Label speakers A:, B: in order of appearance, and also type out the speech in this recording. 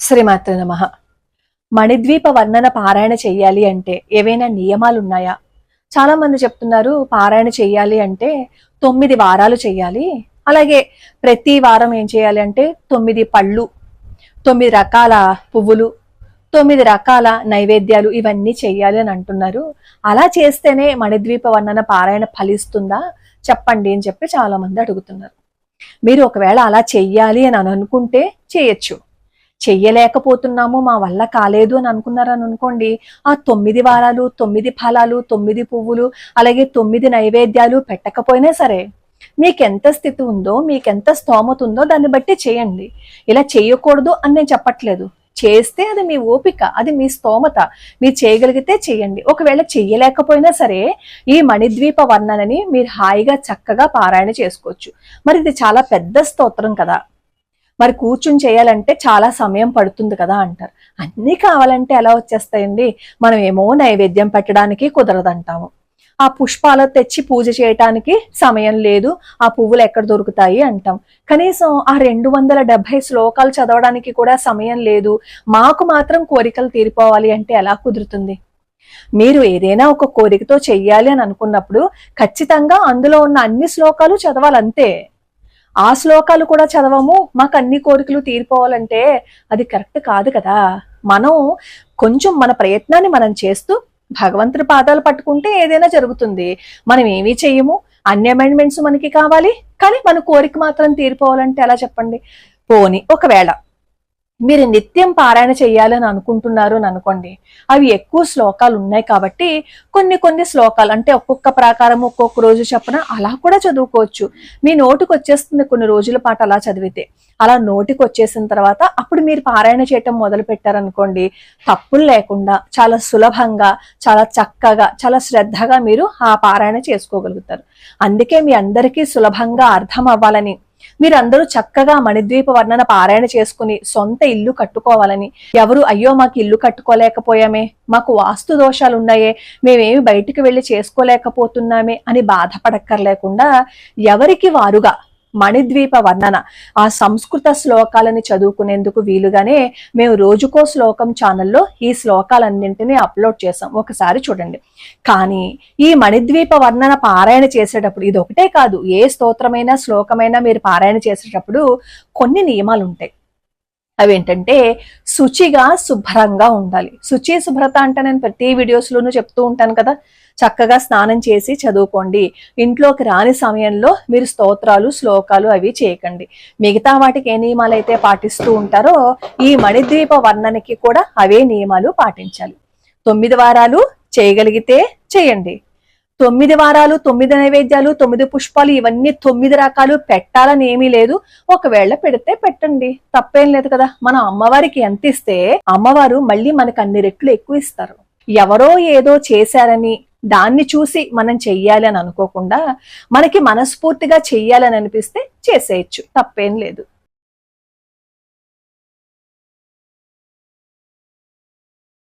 A: శ్రీమాత్ర నమ. మణిద్వీప వర్ణన పారాయణ చెయ్యాలి అంటే ఏవైనా నియమాలు ఉన్నాయా చాలా మంది చెప్తున్నారు పారాయణ చెయ్యాలి అంటే తొమ్మిది వారాలు చెయ్యాలి అలాగే ప్రతి వారం ఏం చేయాలి అంటే తొమ్మిది పళ్ళు తొమ్మిది రకాల పువ్వులు తొమ్మిది రకాల నైవేద్యాలు ఇవన్నీ చెయ్యాలి అని అంటున్నారు. అలా చేస్తేనే మణిద్వీప వర్ణన పారాయణ ఫలిస్తుందా? చెప్పండి అని చెప్పి చాలా మంది అడుగుతున్నారు. మీరు ఒకవేళ అలా చెయ్యాలి అని అనుకుంటే చేయొచ్చు. చెయ్యలేకపోతున్నాము మా వల్ల కాలేదు అని అనుకున్నారని అనుకోండి ఆ తొమ్మిది వారాలు తొమ్మిది ఫలాలు తొమ్మిది పువ్వులు అలాగే తొమ్మిది నైవేద్యాలు పెట్టకపోయినా సరే మీకెంత స్థితి ఉందో మీకెంత స్తోమత ఉందో దాన్ని బట్టి చేయండి. ఇలా చేయకూడదు అని నేను చెప్పట్లేదు. చేస్తే అది మీ ఓపిక అది మీ స్తోమత. మీరు చేయగలిగితే చేయండి. ఒకవేళ చెయ్యలేకపోయినా సరే ఈ మణిద్వీప వర్ణనని మీరు హాయిగా చక్కగా పారాయణ చేసుకోవచ్చు. మరి ఇది చాలా పెద్ద స్తోత్రం కదా. మరి కూర్చుని చేయాలంటే చాలా సమయం పడుతుంది కదా అంటారు. అన్నీ కావాలంటే ఎలా వచ్చేస్తాయండి? మనం ఏమో నైవేద్యం పెట్టడానికి కుదరదంటాము. ఆ పుష్పాలు తెచ్చి పూజ చేయటానికి సమయం లేదు ఆ పువ్వులు ఎక్కడ దొరుకుతాయి అంటాం. కనీసం ఆ రెండు వందల డెబ్బై శ్లోకాలు చదవడానికి కూడా సమయం లేదు. మాకు మాత్రం కోరికలు తీరిపోవాలి అంటే ఎలా కుదురుతుంది? మీరు ఏదైనా ఒక కోరికతో చెయ్యాలి అని అనుకున్నప్పుడు ఖచ్చితంగా అందులో ఉన్న అన్ని శ్లోకాలు చదవాలంతే. ఆ శ్లోకాలు కూడా చదవము మాకు అన్ని కోరికలు తీరిపోవాలంటే అది కరెక్ట్ కాదు కదా. మనం కొంచెం మన ప్రయత్నాన్ని మనం చేస్తూ భగవంతుడి పాదాలు పట్టుకుంటే ఏదైనా జరుగుతుంది. మనం ఏమీ చెయ్యము అన్ని అమెండ్మెంట్స్ మనకి కావాలి కానీ మన కోరిక మాత్రం తీరిపోవాలంటే ఎలా చెప్పండి? పోని ఒకవేళ మీరు నిత్యం పారాయణ చేయాలని అనుకుంటున్నారు అని అనుకోండి అవి ఎక్కువ శ్లోకాలు ఉన్నాయి కాబట్టి కొన్ని కొన్ని శ్లోకాలు అంటే ఒక్కొక్క ప్రకారం ఒక్కొక్క రోజు చెప్పన అలా కూడా చదువుకోవచ్చు. మీ నోటికి వచ్చేస్తుంది కొన్ని రోజుల పాటు అలా చదివితే. అలా నోటికి వచ్చేసిన తర్వాత అప్పుడు మీరు పారాయణ చేయటం మొదలు పెట్టారనుకోండి తప్పులు లేకుండా చాలా సులభంగా చాలా చక్కగా చాలా శ్రద్ధగా మీరు ఆ పారాయణ చేసుకోగలుగుతారు. అందుకే మీ అందరికీ సులభంగా అర్థం అవ్వాలని మీరందరూ చక్కగా మణిద్వీప వర్ణన పారాయణ చేసుకుని సొంత ఇల్లు కట్టుకోవాలని. ఎవరు అయ్యో మాకు ఇల్లు కట్టుకోలేకపోయామే మాకు వాస్తు దోషాలున్నాయే మేమేమి బయటికి వెళ్ళి చేసుకోలేకపోతున్నామే అని బాధపడక్కర్లేకుండా ఎవరికి వారుగా మణిద్వీప వర్ణన. ఆ సంస్కృత శ్లోకాలని చదువుకునేందుకు వీలుగానే మేము రోజుకో శ్లోకం ఛానల్లో ఈ శ్లోకాలన్నింటినీ అప్లోడ్ చేసాం ఒకసారి చూడండి. కానీ ఈ మణిద్వీప వర్ణన పారాయణ చేసేటప్పుడు ఇది ఒకటే కాదు. ఏ స్తోత్రమైనా శ్లోకమైనా మీరు పారాయణ చేసేటప్పుడు కొన్ని నియమాలు ఉంటాయి అవేంటంటే శుచిగా శుభ్రంగా ఉండాలి. శుచి శుభ్రత అంటే నేను ప్రతి వీడియోస్లోనూ చెప్తూ ఉంటాను కదా చక్కగా స్నానం చేసి చదువుకోండి. ఇంట్లోకి రాని సమయంలో మీరు స్తోత్రాలు శ్లోకాలు అవి చేయకండి. మిగతా వాటికి ఏ నియమాలు అయితే పాటిస్తూ ఉంటారో ఈ మణిద్వీప వర్ణనకి కూడా అవే నియమాలు పాటించాలి. తొమ్మిది వారాలు చేయగలిగితే చేయండి. తొమ్మిది వారాలు తొమ్మిది నైవేద్యాలు తొమ్మిది పుష్పాలు ఇవన్నీ తొమ్మిది రకాలు పెట్టాలని ఏమీ లేదు. ఒకవేళ పెడితే పెట్టండి. తప్పేం లేదు కదా. మన అమ్మవారికి ఎంత ఇస్తే అమ్మవారు మళ్ళీ మనకు అన్ని రెట్లు ఎక్కువ ఇస్తారు. ఎవరో ఏదో చేశారని దాన్ని చూసి మనం చెయ్యాలి అని అనుకోకుండా మనకి మనస్ఫూర్తిగా చెయ్యాలని అనిపిస్తే చేసేయచ్చు. తప్పేం లేదు.